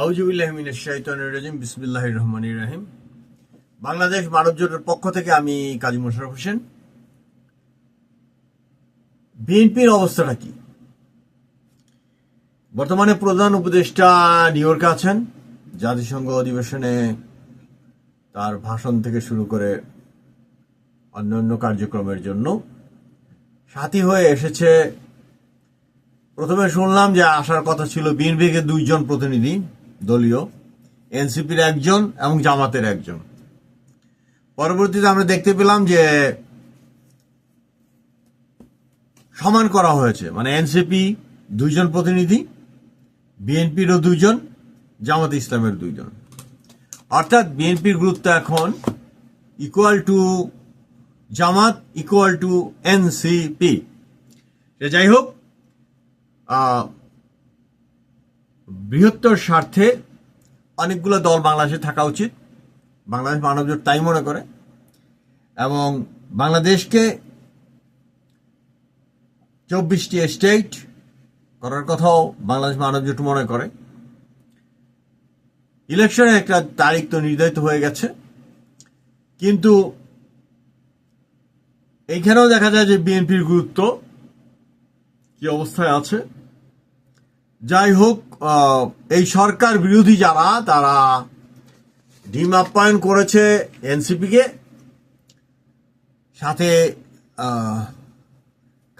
আউজুবিল্লাহমিনাজিম বিসমিল্লাহ রহমান রাহিম। বাংলাদেশ মানব জোটের পক্ষ থেকে আমি কাজী মোশারফ হোসেন। বিএনপির অবস্থাটা কি? বর্তমানে প্রধান উপদেষ্টা নিউ ইয়র্কে আছেন। জাতিসংঘ অধিবেশনে তার ভাষণ থেকে শুরু করে অন্যান্য কার্যক্রমের জন্য সাথী হয়ে এসেছে। প্রথমে শুনলাম যে আসার কথা ছিল বিএনপিকে দুইজন প্রতিনিধি। দলীয়, এনসিপির একজন এবং জামাতের একজন। পরবর্তীতে আমরা দেখতে পেলাম যে সমান করা হয়েছে। মানে এনসিপি দুইজন প্রতিনিধি, বিএনপিরও দুইজন, জামাত ইসলামের দুইজন। অর্থাৎ বিএনপির গুরুত্ব এখন equal to Jamaat equal to NCP. যাই হোক বৃহত্তর স্বার্থে অনেকগুলো দল বাংলাদেশে থাকা উচিত। বাংলাদেশ মানবজোট তাই মনে করে। এবং বাংলাদেশকে চব্বিশটি স্টেট করার কথাও বাংলাদেশ মানবজোট মনে করে। ইলেকশনের একটা তারিখ তো নির্ধারিত হয়ে গেছে। কিন্তু এইখানেও দেখা যায় যে বিএনপির গুরুত্ব কি অবস্থায় আছে। যাই হোক এই সরকার বিরোধী যারা, তারা ডিম আপ্যায়ন করেছে এনসিপিকে। সাথে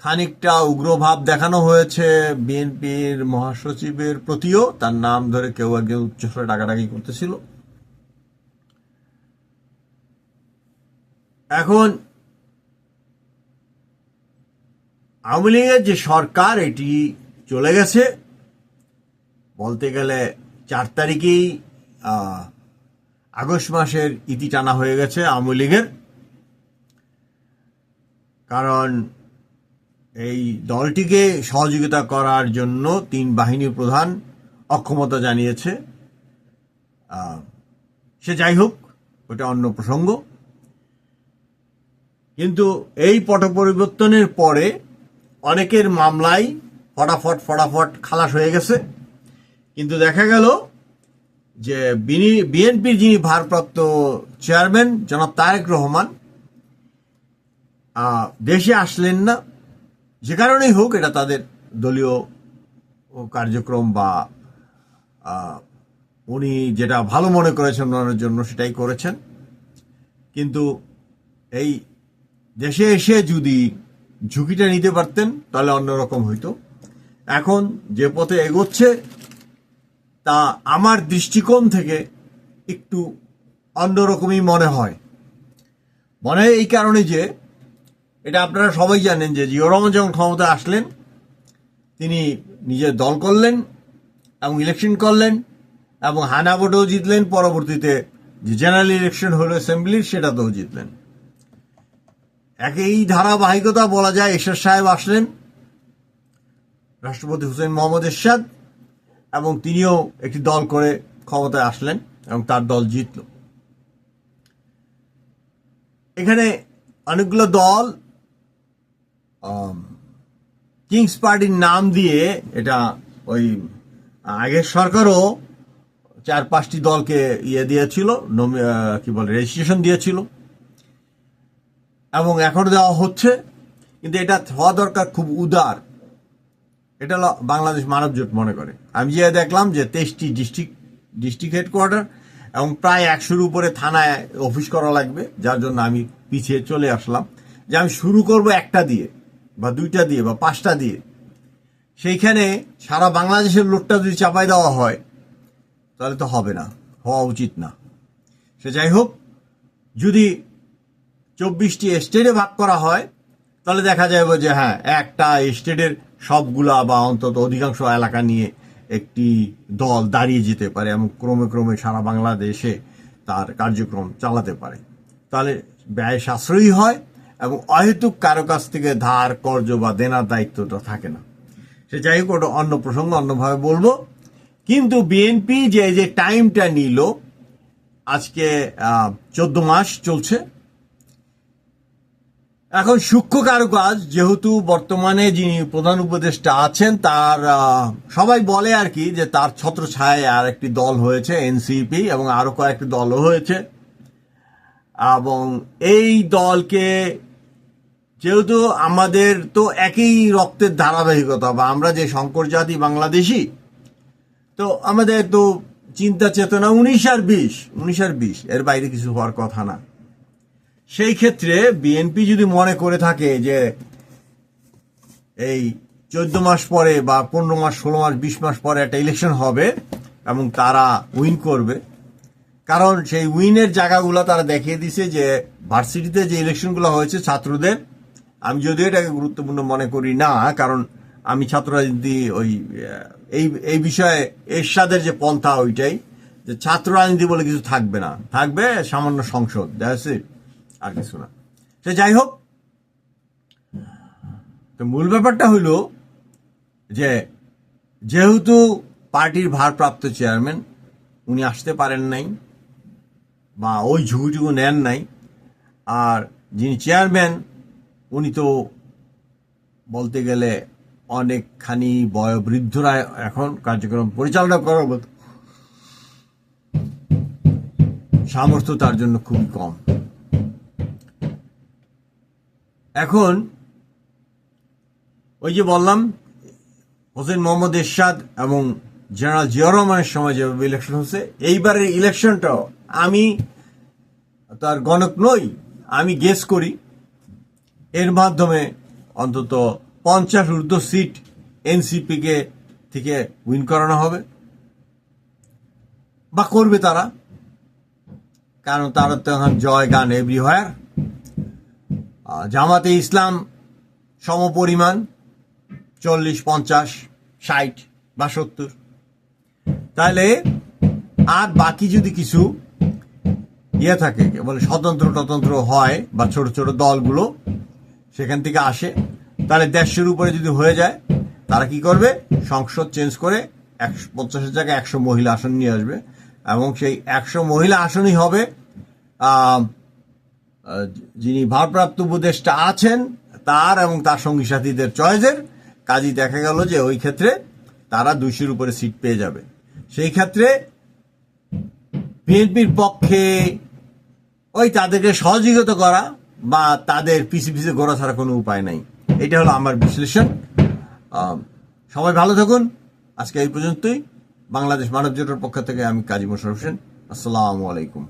খানিকটা উগ্রভাব দেখানো হয়েছে বিএনপির মহাসচিবের প্রতিও। তার নাম ধরে কেউ একজন উচ্চস্বরে ডাকাডাকি করতেছিল। এখন, আওয়ামী লীগের যে সরকার, এটি চলে গেছে। বলতে গেলে চার তারিখেই আগস্ট মাসের ইতি টানা হয়ে গেছে আওয়ামী লীগের। কারণ এই দলটিকে সহযোগিতা করার জন্য তিন বাহিনী প্রধান অক্ষমতা জানিয়েছে। সে যাই হোক, ওটা অন্য প্রসঙ্গ। কিন্তু এই পট পরিবর্তনের পরে অনেকের মামলায় ফটাফট ফটাফট খালাস হয়ে গেছে। কিন্তু দেখা গেল যে বিএনপির যিনি ভারপ্রাপ্ত চেয়ারম্যান, জনাব তারেক রহমান দেশে আসলেন না। যে কারণেই হোক এটা তাদের দলীয় কার্যক্রম বা উনি যেটা ভালো মনে করেছেন ওনার জন্য সেটাই করেছেন। কিন্তু এই দেশে এসে যদি ঝুঁকিটা নিতে পারতেন, তাহলে অন্যরকম হইতো। এখন যে পথে এগোচ্ছে তা আমার দৃষ্টিকোণ থেকে একটু অন্যরকমই মনে হয়। মনে হয় এই কারণে যে, এটা আপনারা সবাই জানেন যে জিও রহমান যখন ক্ষমতা আসলেন, তিনি নিজের দল করলেন এবং ইলেকশন করলেন এবং হানা ভোটেও জিতলেন, পরবর্তীতে যে জেনারেল ইলেকশন হলো অ্যাসেম্বলির সেটাতেও জিতলেন। একই ধারাবাহিকতা বলা যায়, এরশাদ সাহেব আসলেন, রাষ্ট্রপতি হুসেন মোহাম্মদ এরশাদ এবং তিনিও একটি দল করে ক্ষমতায় আসলেন এবং তার দল জিতল। এখানে অনেকগুলো দল কিংস পার্টির নাম দিয়ে এটা ওই আগের সরকারও চার পাঁচটি দলকে ইয়ে দিয়েছিল কি বলে রেজিস্ট্রেশন দিয়েছিল। এবং এখন দেওয়া হচ্ছে, কিন্তু এটা হওয়া দরকার খুব উদার। এটা বাংলাদেশ মানব জোট মনে করে। আমি যে দেখলাম যে তেইশটি ডিস্ট্রিক্ট ডিস্ট্রিক্ট হেডকোয়ার্টার এবং প্রায় একশোর উপরে থানায় অফিস করা লাগবে, যার জন্য আমি পিছিয়ে চলে আসলাম। যে আমি শুরু করব একটা দিয়ে বা দুইটা দিয়ে বা পাঁচটা দিয়ে। সেইখানে সারা বাংলাদেশের লোকটা যদি চাপাই দেওয়া হয়, তাহলে তো হবে না, হওয়া উচিত না। সে যাই হোক, যদি চব্বিশটি স্টেটে ভাগ করা হয়, তাহলে দেখা যাবে যে হ্যাঁ একটা স্টেটের সবগুলা বা অন্তত অধিকাংশ এলাকা নিয়ে একটি দল দাঁড়িয়ে যেতে পারে এবং ক্রমে ক্রমে সারা বাংলাদেশে তার কার্যক্রম চালাতে পারে। তাহলে ব্যয় সাশ্রয়ী হয় এবং অহেতুক কারও কাছ থেকে ধার, কর্জ বা দেনার দায়িত্বটা থাকে না। সে যাই হোক, ওটা অন্য প্রসঙ্গ, অন্যভাবে বলব। কিন্তু বিএনপি যে যে টাইমটা নিল, আজকে চোদ্দ মাস চলছে। এখন সূক্ষ্ম কারুকাজ, যেহেতু বর্তমানে যিনি প্রধান উপদেষ্টা আছেন, তার সবাই বলে আর কি যে তার ছত্র ছত্রছায়ায় আর একটি দল হয়েছে, এনসিপি, এবং আরও কয়েকটি দলও হয়েছে। এবং এই দলকে যেহেতু আমাদের তো একই রক্তের ধারাবাহিকতা, বা আমরা যে শঙ্কর জাতি বাংলাদেশি, তো আমাদের তো চিন্তা চেতনা উনিশ আর বিশ, উনিশ আর বিশ, এর বাইরে কিছু হওয়ার কথা না। সেই ক্ষেত্রে বিএনপি যদি মনে করে থাকে যে এই চোদ্দ মাস পরে বা পনেরো মাস, ষোলো মাস, বিশ মাস পরে একটা ইলেকশন হবে এবং তারা উইন করবে, কারণ সেই উইনের জায়গাগুলো তারা দেখিয়ে দিছে যে ভার্সিটিতে যে ইলেকশনগুলো হয়েছে ছাত্রদের, আমি যদিও এটাকে গুরুত্বপূর্ণ মনে করি না, কারণ আমি ছাত্র রাজনীতি ওই এই এই বিষয়ে এরশাদের যে পন্থা ওইটাই, যে ছাত্র রাজনীতি বলে কিছু থাকবে না। থাকবে সামান্য সংসদ ইট আর কিছু না। সে যাই হোক, তো মূল ব্যাপারটা হলো যে যেহেতু পার্টির ভারপ্রাপ্ত চেয়ারম্যান, উনি আসতে পারেন নাই বা ওই ঝুঁকিটুকু নেন নাই, আর যিনি চেয়ারম্যান, উনি তো বলতে গেলে অনেকখানি বয়োবৃদ্ধরা এখন কার্যক্রম পরিচালনা করার মতো। সামর্থ্য তার জন্য খুবই কম। এখন ওই যে বললাম, হোসেন মোহাম্মদ এরশাদ এবং জেনারেল জিয়া রহমানের সময় যেভাবে ইলেকশন হচ্ছে, এইবারের ইলেকশনটাও আমি তার গণক নই, আমি গেস করি। এর মাধ্যমে অন্তত পঞ্চাশ ঊর্ধ্ব সিট এনসিপিকে থেকে উইন করানো হবে। বা করবে তারা, কারণ তারা তো এখন জয়, গান এভরিহয়ার জামাতে ইসলাম সমপরিমাণ, চল্লিশ, পঞ্চাশ, ষাট বা সত্তর। তাহলে আর বাকি যদি কিছু ইয়ে থাকে, বলে স্বতন্ত্র টতন্ত্র হয় বা ছোট ছোট দলগুলো সেখান থেকে আসে, তাহলে দেড়শোর উপরে যদি হয়ে যায়, তারা কি করবে? সংসদ চেঞ্জ করে একশো, পঞ্চাশের জায়গায় একশো মহিলা আসন নিয়ে আসবে এবং সেই একশো মহিলা আসনই হবে যিনি ভারপ্রাপ্ত উপদেষ্টা আছেন, তার এবং তার সঙ্গী সাথীদের চয়েসের কাজই দেখা গেল যে ওই ক্ষেত্রে তারা দুইশোর উপরে সিট পেয়ে যাবে। সেই ক্ষেত্রে বিএনপির পক্ষে ওই তাদেরকে সহযোগিতা করা বা তাদের পিছে পিছে ঘোরা ছাড়া কোনো উপায় নাই। এটা হলো আমার বিশ্লেষণ। সবাই ভালো থাকুন। আজকে এই পর্যন্তই। বাংলাদেশ মানব জোটের পক্ষ থেকে আমি কাজী মোশারফ হোসেন। আসসালামু আলাইকুম।